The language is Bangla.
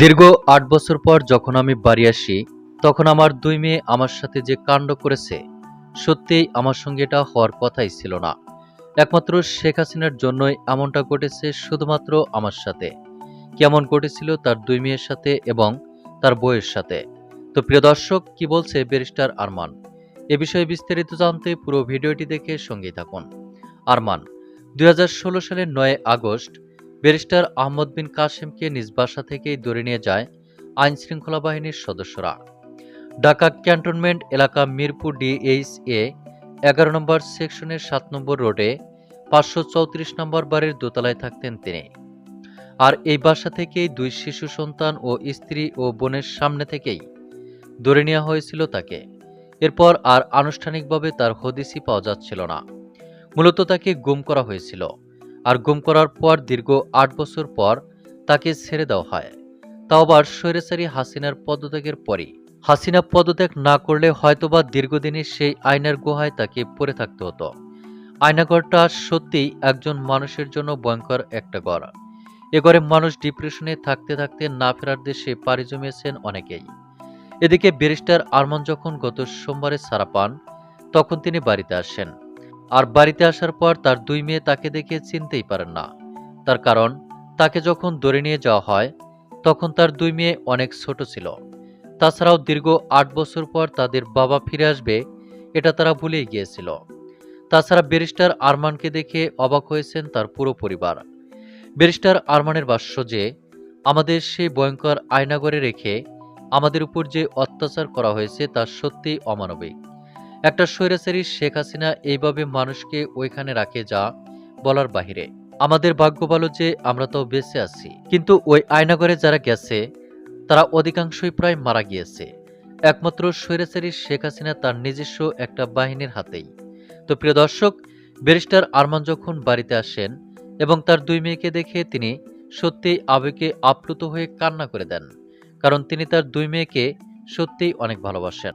দীর্ঘ আট বছর পর যখন আমি বাড়ি আসি, তখন আমার দুই মেয়ে আমার সাথে যে কাণ্ড করেছে, সত্যিই আমার সঙ্গে এটা হওয়ার কথাই ছিল না। একমাত্র শেখ হাসিনার জন্যই এমনটা ঘটেছে শুধুমাত্র আমার সাথে। কেমন ঘটেছিল তার দুই মেয়ের সাথে এবং তার বউয়ের সাথে? তো প্রিয় দর্শক, কি বলছে ব্যারিস্টার আরমান? এ বিষয়ে বিস্তারিত জানতে পুরো ভিডিওটি দেখে সঙ্গেই থাকুন। আরমান, দুই হাজার ষোলো সালের নয় আগস্ট ব্যারিস্টার আহমদ বিন কাসেমকে নিজ বাসা থেকেই ধরে নিয়ে যায় আইন শৃঙ্খলা বাহিনীর সদস্যরা। ঢাকা ক্যান্টনমেন্ট এলাকা মিরপুর ডিএইচ এ এগারো নম্বর সেকশনের সাত নম্বর রোডে পাঁচশো চৌত্রিশ নম্বর বাড়ির দোতলায় থাকতেন তিনি। আর এই বাসা থেকেই দুই শিশু সন্তান ও স্ত্রী ও বোনের সামনে থেকেই ধরে নেওয়া হয়েছিল তাকে। এরপর আর আনুষ্ঠানিকভাবে তার হদিসি পাওয়া যাচ্ছিল না। মূলত তাকে গুম করা হয়েছিল। আর গুম করার পর দীর্ঘ আট বছর পর তাকে ছেড়ে দেওয়া হয়। তাও আবার স্বৈরাচারী হাসিনার পদত্যাগের পরই। হাসিনা পদত্যাগ না করলে হয়তোবা দীর্ঘদিনের সেই আয়নার গুহায় তাকে পড়ে থাকতে হতো। আয়নাঘরটা সত্যিই একজন মানুষের জন্য ভয়ঙ্কর একটা ঘর। এ ঘরে মানুষ ডিপ্রেশনে থাকতে থাকতে না ফেরার দেশে পাড়ি জমিয়েছেন অনেকেই। এদিকে ব্যারিস্টার আরমান যখন গত সোমবারে ছাড়া পান, তখন তিনি বাড়িতে আসেন। আর বাড়িতে আসার পর তার দুই মেয়ে তাকে দেখে চিনতেই পারেন না। তার কারণ, তাকে যখন ধরে নিয়ে যাওয়া হয়, তখন তার দুই মেয়ে অনেক ছোট ছিল। তাছাড়াও দীর্ঘ আট বছর পর তাদের বাবা ফিরে আসবে, এটা তারা ভুলেই গিয়েছিল। তাছাড়া ব্যারিস্টার আরমানকে দেখে অবাক হয়েছেন তার পুরো পরিবার। ব্যারিস্টার আরমানের ভাষ্য যে, আমাদের সেই ভয়ঙ্কর আয়নাগরে রেখে আমাদের উপর যে অত্যাচার করা হয়েছে তা সত্যিই অমানবিক। একটা স্বৈরাচারী শেখ হাসিনা এইভাবে মানুষকে ওইখানে রাখে যা বলার বাহিরে। আমাদের ভাগ্য ভালো যে আমরা তো বেঁচে আছি। কিন্তু ওই আয়নাগরে যারা গেছে, তারা অধিকাংশই প্রায় মারা গিয়েছে। একমাত্র স্বৈরাচারী শেখ হাসিনা তার নিজস্ব একটা বাহিনীর হাতেই। তো প্রিয় দর্শক, ব্যারিস্টার আরমান যখন বাড়িতে আসেন এবং তার দুই মেয়েকে দেখে তিনি সত্যিই আবেগে আপ্লুত হয়ে কান্না করে দেন, কারণ তিনি তার দুই মেয়েকে সত্যিই অনেক ভালোবাসেন।